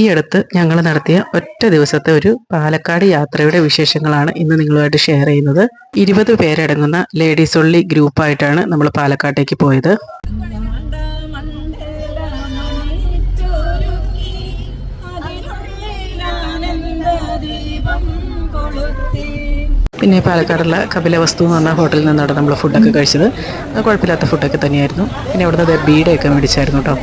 ഈ അടുത്ത് ഞങ്ങൾ നടത്തിയ ഒറ്റ ദിവസത്തെ ഒരു പാലക്കാട് യാത്രയുടെ വിശേഷങ്ങളാണ് ഇന്ന് നിങ്ങളുമായിട്ട് ഷെയർ ചെയ്യുന്നത്. ഇരുപത് പേരടങ്ങുന്ന ലേഡീസ് ഒള്ളി ഗ്രൂപ്പായിട്ടാണ് നമ്മൾ പാലക്കാട്ടേക്ക് പോയത്. പിന്നെ പാലക്കാടുള്ള കപില വസ്തു എന്ന് പറഞ്ഞ ഹോട്ടലിൽ നിന്നാണ് നമ്മൾ ഫുഡൊക്കെ കഴിച്ചത്. കുഴപ്പമില്ലാത്ത ഫുഡൊക്കെ തന്നെയായിരുന്നു. പിന്നെ അവിടുന്ന് ബീഡയൊക്കെ മേടിച്ചായിരുന്നു കേട്ടോ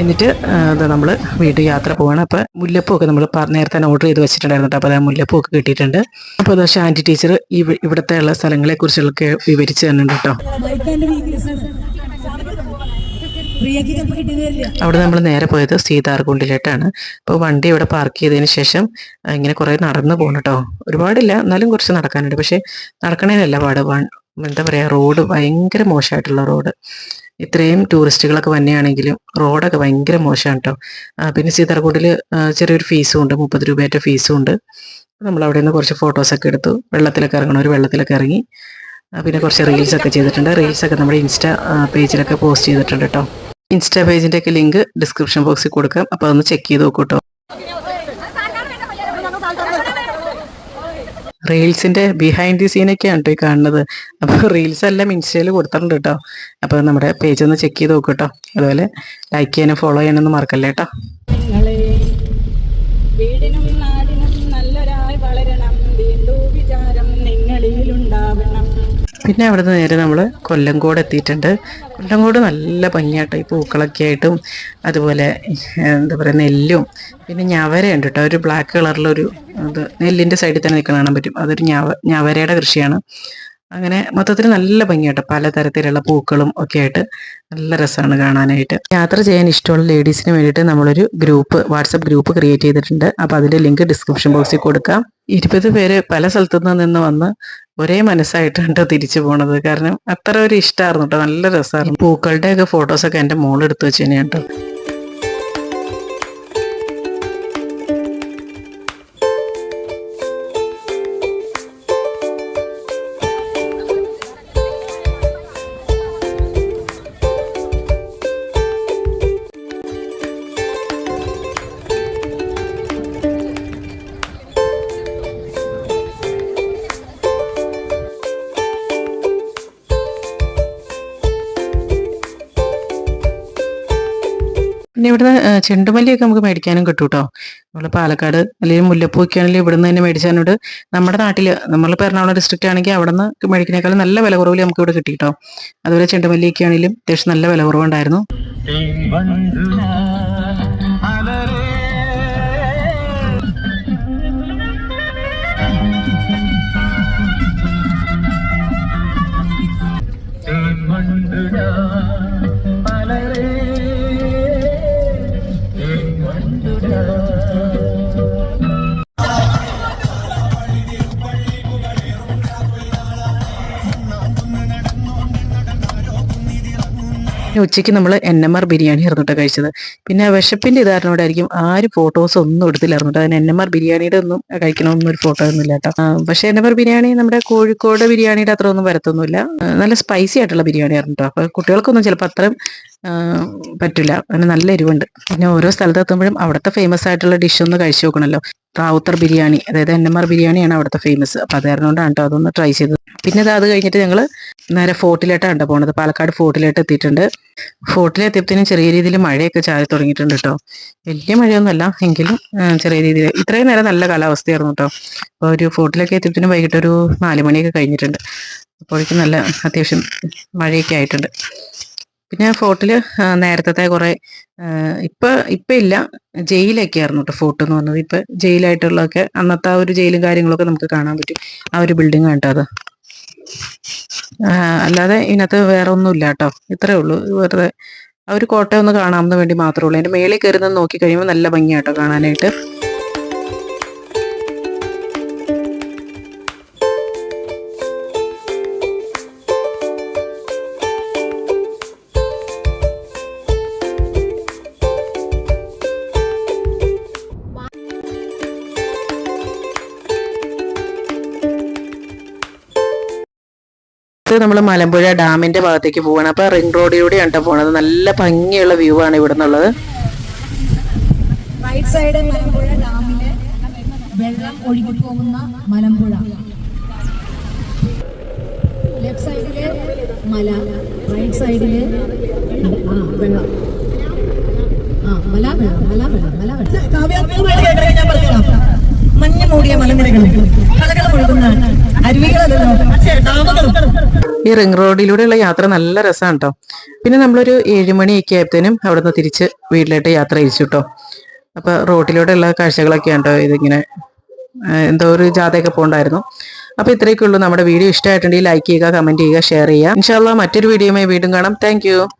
എന്നിട്ട് അത് നമ്മൾ വീണ്ടും യാത്ര പോവാണ്. അപ്പോൾ മുല്ലപ്പൂവൊക്കെ നമ്മൾ നേരത്തെ തന്നെ ഓർഡർ ചെയ്ത് വെച്ചിട്ടുണ്ടായിരുന്നു അപ്പോൾ അത് മുല്ലപ്പൂവൊക്കെ കിട്ടിയിട്ടുണ്ട്. അപ്പോൾ അത് ആന്റി ടീച്ചർ ഇവിടുത്തെ ഉള്ള സ്ഥലങ്ങളെ സ്ഥലങ്ങളെക്കുറിച്ചൊക്കെ വിവരിച്ച് തന്നിട്ടുണ്ട് കേട്ടോ. അവിടെ നമ്മൾ നേരെ പോയത് സീതാർകുണ്ടിലേട്ടാണ്. അപ്പോൾ വണ്ടി ഇവിടെ പാർക്ക് ചെയ്തതിന് ശേഷം ഇങ്ങനെ കുറേ നടന്നു പോകണം കേട്ടോ ഒരുപാടില്ല എന്നാലും കുറച്ച് നടക്കാനുണ്ട്. പക്ഷേ നടക്കണേനല്ല പാട്. എന്താ പറയുക റോഡ് ഭയങ്കര മോശമായിട്ടുള്ള റോഡ്. ഇത്രയും ടൂറിസ്റ്റുകളൊക്കെ വന്നെയാണെങ്കിലും റോഡൊക്കെ ഭയങ്കര മോശമാണ് കേട്ടോ. പിന്നെ സീതാർകൂട്ടിൽ ചെറിയൊരു ഫീസും ഉണ്ട് മുപ്പത് രൂപയുടെ ഫീസും ഉണ്ട്. നമ്മൾ അവിടെ നിന്ന് കുറച്ച് ഫോട്ടോസൊക്കെ എടുത്തു. വെള്ളത്തിലൊക്കെ ഇറങ്ങണം ഒരു വെള്ളത്തിലൊക്കെ ഇറങ്ങി. പിന്നെ കുറച്ച് റീൽസ് ഒക്കെ ചെയ്തിട്ടുണ്ട്. റീൽസ് ഒക്കെ നമ്മുടെ ഇൻസ്റ്റാ പേജിലൊക്കെ പോസ്റ്റ് ചെയ്തിട്ടുണ്ട് കേട്ടോ. ഇൻസ്റ്റാ പേജിന്റെ ഒക്കെ ലിങ്ക് ഡിസ്ക്രിപ്ഷൻ ബോക്സിൽ കൊടുക്കാം. അപ്പോൾ അതൊന്ന് ചെക്ക് ചെയ്ത് നോക്കൂ റീൽസിന്റെ ബിഹൈൻഡ് ദി സീനൊക്കെയാണ് കേട്ടോ ഈ കാണുന്നത്. അപ്പൊ റീൽസ് എല്ലാം ഇൻസ്റ്റയിൽ കൊടുത്തിട്ടുണ്ട് കേട്ടോ അപ്പൊ നമ്മുടെ പേജ് ഒന്ന് ചെക്ക് ചെയ്ത് നോക്കും കേട്ടോ അതുപോലെ ലൈക്ക് ചെയ്യാനും ഫോളോ ചെയ്യാനൊന്നും മറക്കല്ലേ കേട്ടോ വീടിനും നാടിനും നല്ലൊരായി വളരണം. വീണ്ടു വിചാരം നിങ്ങളിലുണ്ടാവണം. പിന്നെ അവിടെ നിന്ന് നേരെ നമ്മൾ കൊല്ലംകോട് എത്തിയിട്ടുണ്ട്. കൊല്ലംകോട് നല്ല ഭംഗിയായിട്ട് ഈ പൂക്കളൊക്കെ ആയിട്ടും അതുപോലെ എന്താ പറയുക നെല്ലും പിന്നെ ഞവരയുണ്ട് കേട്ടോ ഒരു ബ്ലാക്ക് കളറിലൊരു ഇത് നെല്ലിന്റെ സൈഡിൽ തന്നെ നിൽക്കുന്ന കാണാൻ പറ്റും. അതൊരു ഞാവ ഞാവരയുടെ കൃഷിയാണ്. അങ്ങനെ മൊത്തത്തിൽ നല്ല ഭംഗിയായിട്ട് പലതരത്തിലുള്ള പൂക്കളും ഒക്കെ ആയിട്ട് നല്ല രസമാണ് കാണാനായിട്ട്. യാത്ര ചെയ്യാൻ ഇഷ്ടമുള്ള ലേഡീസിന് വേണ്ടിയിട്ട് നമ്മളൊരു ഗ്രൂപ്പ് വാട്സപ്പ് ഗ്രൂപ്പ് ക്രിയേറ്റ് ചെയ്തിട്ടുണ്ട്. അപ്പോൾ അതിന്റെ ലിങ്ക് ഡിസ്ക്രിപ്ഷൻ ബോക്സിൽ കൊടുക്കാം. ഇരുപത് പേര് പല സ്ഥലത്തു നിന്ന് വന്ന് ഒരേ മനസ്സായിട്ടാണ് ട്ടോ തിരിച്ചു പോണത്. കാരണം അത്ര ഒരു ഇഷ്ടമായിരുന്നു കേട്ടോ നല്ല രസമായിരുന്നു പൂക്കളുടെയൊക്കെ ഫോട്ടോസൊക്കെ എന്റെ മോളെടുത്ത് വെച്ച് തന്നെയാണ് കേട്ടോ പിന്നെ ഇവിടുന്ന് ചെണ്ടുമല്ലിയൊക്കെ നമുക്ക് മേടിക്കാനും കിട്ടും കേട്ടോ നമ്മൾ പാലക്കാട് അല്ലെങ്കിൽ മുല്ലപ്പൂക്കെ ആണെങ്കിൽ ഇവിടുന്ന് തന്നെ മേടിച്ചാനോട് നമ്മുടെ നാട്ടിൽ നമ്മളിപ്പോൾ എറണാകുളം ഡിസ്ട്രിക്റ്റ് ആണെങ്കിൽ അവിടെ നിന്ന് മേടിക്കുന്നേക്കാളും നല്ല വില കുറവിൽ നമുക്ക് ഇവിടെ കിട്ടി കേട്ടോ അതുപോലെ ചെണ്ടുമല്ലിയൊക്കെ ആണെങ്കിലും അത്യാവശ്യം നല്ല വില കുറവുണ്ടായിരുന്നു. ഉച്ചയ്ക്ക് നമ്മൾ എൻ എം ആർ ബിരിയാണി ഇറന്നിട്ട് കഴിച്ചത്. പിന്നെ വിശപ്പിന്റെ ഇതാരണോടായിരിക്കും ആരും ഫോട്ടോസ് ഒന്നും എടുത്തില്ലായിരുന്നു അതിന് എൻ എം ആർ ബിരിയാണിയുടെ ഒന്നും കഴിക്കണമെന്നൊന്നും ഒരു ഫോട്ടോ ഒന്നും കേട്ടോ പക്ഷേ എൻ എം ആർ ബിരിയാണി നമ്മുടെ കോഴിക്കോട് ബിരിയാണിയുടെ അത്ര ഒന്നും വരത്തൊന്നുമില്ല. നല്ല സ്പൈസി ആയിട്ടുള്ള ബിരിയാണി ആയിരുന്നു കേട്ടോ കുട്ടികൾക്കൊന്നും ചിലപ്പോൾ അത്രയും പറ്റില്ല. അതിന് നല്ല എരിവുണ്ട്. പിന്നെ ഓരോ സ്ഥലത്ത് എത്തുമ്പോഴും അവിടുത്തെ ഫേമസ് ആയിട്ടുള്ള ഡിഷ് ഒന്ന് കഴിച്ചു നോക്കണമല്ലോ റാവുത്തർ ബിരിയാണി അതായത് എൻ എം ആർ ബിരിയാണിയാണ് അവിടുത്തെ ഫേമസ് അപ്പം അത് കാരണമാണ് കേട്ടോ അതൊന്ന് ട്രൈ ചെയ്തത്. പിന്നെ അത് കഴിഞ്ഞിട്ട് ഞങ്ങൾ നേരെ ഫോർട്ടിലേട്ടാണ് പോണത്. പാലക്കാട് ഫോർട്ടിലേട്ട് എത്തിയിട്ടുണ്ട്. ഫോർട്ടിലെത്തിയപ്പോഴത്തേനും ചെറിയ രീതിയിൽ മഴയൊക്കെ ചാരി തുടങ്ങിയിട്ടുണ്ട് കേട്ടോ വലിയ മഴയൊന്നുമല്ല എങ്കിലും ചെറിയ രീതിയിൽ. ഇത്രയും നേരം നല്ല കാലാവസ്ഥയായിരുന്നു കേട്ടോ അപ്പോൾ ഒരു ഫോർട്ടിലൊക്കെ എത്തിയപ്പോഴത്തേനും വൈകിട്ട് ഒരു നാല് മണിയൊക്കെ കഴിഞ്ഞിട്ടുണ്ട്. അപ്പോഴേക്കും നല്ല അത്യാവശ്യം മഴയൊക്കെ ആയിട്ടുണ്ട്. പിന്നെ ഫോർട്ടിൽ നേരത്തെ കുറെ ഇപ്പൊ ഇപ്പൊ ഇല്ല. ജയിലൊക്കെ ആയിരുന്നു കേട്ടോ ഫോർട്ട് എന്ന് പറഞ്ഞത്. ഇപ്പൊ ജയിലായിട്ടുള്ളതൊക്കെ അന്നത്തെ ആ ഒരു ജയിലും കാര്യങ്ങളൊക്കെ നമുക്ക് കാണാൻ പറ്റും. ആ ഒരു ബിൽഡിംഗ് കേട്ടോ അത്. അല്ലാതെ ഇതിനകത്ത് വേറെ ഒന്നുമില്ല കേട്ടോ ഇത്രേ ഉള്ളൂ. വെറുതെ ആ ഒരു കോട്ടയം ഒന്ന് കാണാമെന്ന് വേണ്ടി മാത്രമേ ഉള്ളൂ. അതിന്റെ മേളിൽ കയറുന്നത് നോക്കി കഴിയുമ്പോൾ നല്ല ഭംഗിയാട്ടോ കാണാനായിട്ട്. ഇത് നമ്മൾ മലമ്പുഴ ഡാമിന്റെ ഭാഗത്തേക്ക് പോവാണ്. അപ്പോൾ റിംഗ് റോഡിലൂടെയാണ് കേട്ടോ പോണത്. നല്ല ഭംഗിയുള്ള വ്യൂ ആണ് ഇവിടെ നിന്നുള്ളത് റൈറ്റ് സൈഡ് മലമ്പുഴ ഡാമിലെ വെള്ളം ഒഴുകി പോകുന്ന മലമ്പുഴ. ലെഫ്റ്റ് സൈഡിലെ മല റൈറ്റ് സൈഡിലെ ആ വെള്ളം. ആ മല വെള്ളം മല വെള്ളം മല വെള്ളം. കാവ്യാത്മകമായിട്ട് കേട്ടത് ഞാൻ പറഞ്ഞോളാം മഞ്ഞ് മൂടിയ മലനിരകൾ കളകൾ ഒഴുകുന്ന ഈ റിംഗ് റോഡിലൂടെയുള്ള യാത്ര നല്ല രസമാണ് കേട്ടോ പിന്നെ നമ്മളൊരു ഏഴുമണിയൊക്കെ ആയപ്പോഴത്തേനും അവിടെ നിന്ന് തിരിച്ച് വീട്ടിലോട്ട് യാത്ര തിരിച്ചു കേട്ടോ അപ്പൊ റോഡിലൂടെയുള്ള കാഴ്ചകളൊക്കെയാണ് കേട്ടോ ഇതിങ്ങനെ എന്തോ ഒരു ജാഥയൊക്കെ പോകണ്ടായിരുന്നു. അപ്പൊ ഇത്രയൊക്കെ ഉള്ളൂ നമ്മുടെ വീഡിയോ ഇഷ്ടമായിട്ടുണ്ടെങ്കിൽ ലൈക്ക് ചെയ്യുക കമന്റ് ചെയ്യുക ഷെയർ ചെയ്യുക. ഇൻഷാല്ല മറ്റൊരു വീഡിയോയുമായി വീണ്ടും കാണാം. താങ്ക്